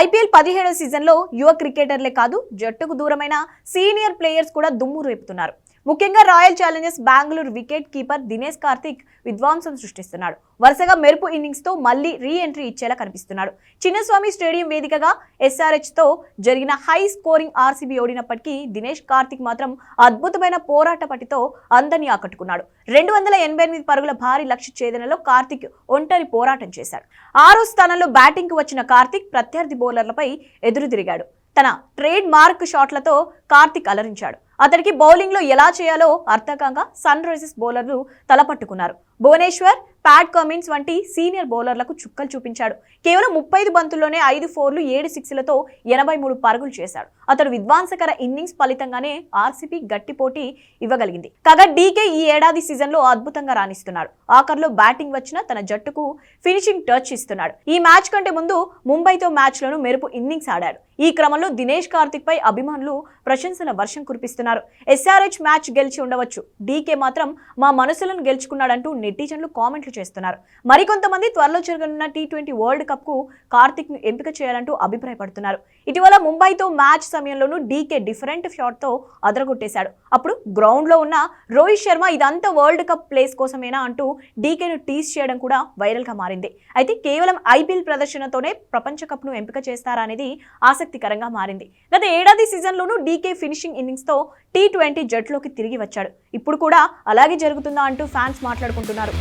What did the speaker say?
IPL పదిహేడవ సీజన్లో యువ క్రికెటర్లే కాదు జట్టుకు దూరమైన సీనియర్ ప్లేయర్స్ కూడా దుమ్ము రేపుతున్నారు. ముఖ్యంగా Royal Challengers Bengaluru wicket keeper Dinesh Karthik విధ్వంసం సృష్టిస్తున్నాడు. వరుసగా మెరుపు ఇన్నింగ్స్తో మళ్ళీ రీ ఎంట్రీ ఇచ్చేలా కనిపిస్తున్నాడు. చిన్నస్వామి స్టేడియం వేదికగా ఎస్ఆర్హెచ్తో జరిగిన హై స్కోరింగ్ ఆర్సీబీ ఓడినప్పటికీ దినేష్ కార్తిక్ మాత్రం అద్భుతమైన పోరాట పటితో అందరినీ ఆకట్టుకున్నాడు. రెండు వందల ఎనభై ఎనిమిది పరుగుల భారీ లక్ష్య ఛేదనలో కార్తిక్ ఒంటరి పోరాటం చేశాడు. ఆరో స్థానంలో బ్యాటింగ్కు వచ్చిన కార్తిక్ ప్రత్యర్థి బౌలర్లపై ఎదురుదిరిగాడు. తన ట్రేడ్ మార్క్ షాట్లతో కార్తిక్ అలరించాడు. అతడికి బౌలింగ్లో ఎలా చేయాలో అర్థకంగా సన్ రైజర్స్ బౌలర్లు తలపట్టుకున్నారు. భువనేశ్వర్ ప్యాట్ కమిన్స్ వంటి సీనియర్ బౌలర్లకు చుక్కలు చూపించాడు. కేవలం ముప్పై బంతుల్లోనే ఐదు ఫోర్లు ఏడు సిక్స్లతో ఎనభై మూడు పరుగులు చేశాడు. అతడు విధ్వంసకర ఇన్నింగ్స్ ఫలితంగానే ఆర్సీబీ గట్టి పోటీ ఇవ్వగలిగింది. కాగా డీకే ఈ ఏడాది సీజన్లో అద్భుతంగా రాణిస్తున్నాడు. ఆఖర్లో బ్యాటింగ్ వచ్చిన తన జట్టుకు ఫినిషింగ్ టచ్ ఇస్తున్నాడు. ఈ మ్యాచ్ కంటే ముందు ముంబైతో మ్యాచ్లను మెరుపు ఇన్నింగ్స్ ఆడాడు. ఈ క్రమంలో దినేష్ కార్తిక్ పై అభిమానులు ప్రశంసల వర్షం కురిపిస్తున్నారు. ఎస్ఆర్హెచ్ మ్యాచ్ గెలిచి ఉండవచ్చు. డీకే మాత్రం మా మనసులను గెలుచుకున్నాడంటూ నెటిజన్లు కామెంట్లు చేస్తున్నారు. మరికొంతమంది త్వరలో జరగనున్న టీ ట్వంటీ వరల్డ్ కప్కు కార్తిక్ను ఎంపిక చేయాలంటూ అభిప్రాయపడుతున్నారు. ఇటీవల ముంబైతో మ్యాచ్ సమయంలోనూ డీకే డిఫరెంట్ షాట్తో అదరగొట్టేశాడు. అప్పుడు గ్రౌండ్లో ఉన్న రోహిత్ శర్మ ఇదంతా వరల్డ్ కప్ ప్లేస్ కోసమేనా అంటూ డీకేను టీస్ చేయడం కూడా వైరల్గా మారింది. అయితే కేవలం ఐపీఎల్ ప్రదర్శనతోనే ప్రపంచ కప్ను ఎంపిక చేస్తారా అనేది ఆసక్తికరంగా మారింది. గత ఏడాది సీజన్లోనూ డీకే ఫినిషింగ్ ఇన్నింగ్స్తో టీ ట్వంటీ జట్లోకి తిరిగి వచ్చాడు. ఇప్పుడు కూడా అలాగే జరుగుతుందా అంటూ ఫ్యాన్స్ మాట్లాడుకుంటున్నారు.